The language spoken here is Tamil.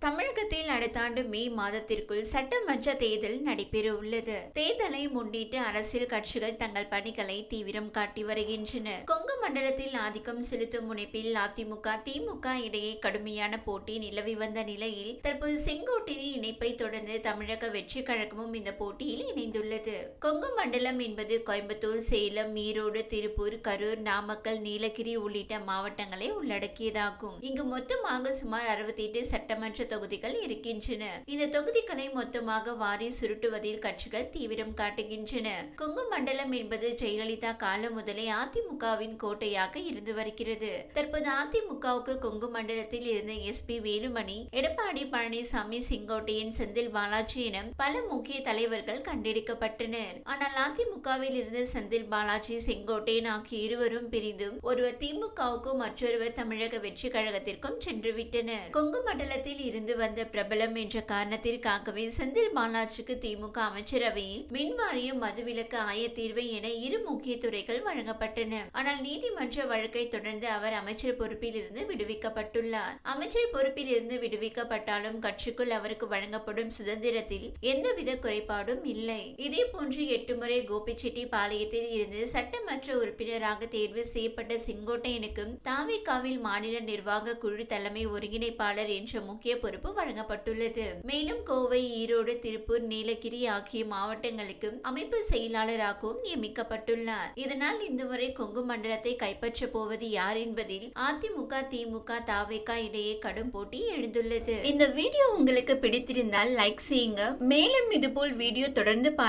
தமிழகத்தில் அடுத்த ஆண்டு மே மாதத்திற்குள் சட்டமன்ற தேர்தல் நடைபெற உள்ளது தேர்தலை முன்னிட்டு அரசியல் கட்சிகள் தங்கள் பணிகளை தீவிரம் காட்டி வருகின்றன. கொங்கு மண்டலத்தில் ஆதிக்கம் செலுத்தும் முனைப்பில் அதிமுக திமுக இடையே கடுமையான போட்டி நிலவி வந்த நிலையில் தற்போது செங்கோட்டையின் இணைப்பை தொடர்ந்து தமிழக வெற்றி கழகமும் இந்த போட்டியில் இணைந்துள்ளது. கொங்கு மண்டலம் என்பது கோயம்புத்தூர் சேலம் ஈரோடு திருப்பூர் கரூர் நாமக்கல் நீலகிரி உள்ளிட்ட மாவட்டங்களை உள்ளடக்கியதாகும். இங்கு மொத்தமாக சுமார் அறுபத்தி எட்டு சட்டமன்ற தொகுதிகள் இருக்கின்றன. இந்த தொகுதிகளை மொத்தமாக வாரி சுருட்டுவதில் கட்சிகள் தீவிரம் காட்டுகின்றன. கொங்கு மண்டலம் என்பது ஜெயலலிதா காலம் முதலே அதிமுகவின் கோட்டை கோட்டையாக இருந்து வருகிறது. தற்போது அதிமுகவுக்கு கொங்கு மண்டலத்தில் இருந்த எஸ் பி வேலுமணி எடப்பாடி பழனிசாமி செங்கோட்டையன் செந்தில் பாலாஜி என பல முக்கிய தலைவர்கள் கண்டெடுக்கப்பட்டனர். ஆனால் அதிமுகவில் இருந்த செந்தில் பாலாஜி செங்கோட்டையன் ஆகிய இருவரும் பிரிந்தும் ஒருவர் திமுகவுக்கும் மற்றொருவர் தமிழக வெற்றி கழகத்திற்கும் சென்றுவிட்டனர் கொங்கு மண்டலத்தில் இருந்து வந்த பிரபலம் என்ற காரணத்திற்காகவே செந்தில் பாலாஜிக்கு திமுக அமைச்சரவையில் மின்வாரியம் மதுவிலக்கு ஆயத்தீர்வை என இரு முக்கிய துறைகள் வழங்கப்பட்டன. ஆனால் நீதி நீதிமன்ற வழக்கை தொடர்ந்து அவர் அமைச்சர் பொறுப்பில் இருந்து விடுவிக்கப்பட்டுள்ளார். அமைச்சர் பொறுப்பில் இருந்து விடுவிக்கப்பட்டாலும் கட்சிக்குள் அவருக்கு வழங்கப்படும் சுதந்திரத்தில் எந்தவித குறைபாடும் இல்லை. இதே போன்று எட்டு முறை கோபிச்செட்டி பாளையத்தில் இருந்து சட்டமன்ற உறுப்பினராக தேர்வு செய்யப்பட்ட செங்கோட்டையனுக்கும் தாவிகாவில் மாநில நிர்வாக குழு தலைமை ஒருங்கிணைப்பாளர் என்ற முக்கிய பொறுப்பு வழங்கப்பட்டுள்ளது. மேலும் கோவை ஈரோடு திருப்பூர் நீலகிரி ஆகிய மாவட்டங்களுக்கும் அமைப்பு செயலாளராகவும் நியமிக்கப்பட்டுள்ளார். இதனால் இந்த முறை கொங்கு மண்டலத்தை கைப்பற்றப் போவது யார் என்பதில் அதிமுக திமுக தாவேகா இடையே கடும் போட்டி எழுந்துள்ளது. இந்த வீடியோ உங்களுக்கு பிடித்திருந்தால் லைக் செய்யுங்க. மேலும் இதுபோல் வீடியோ தொடர்ந்து பார்க்க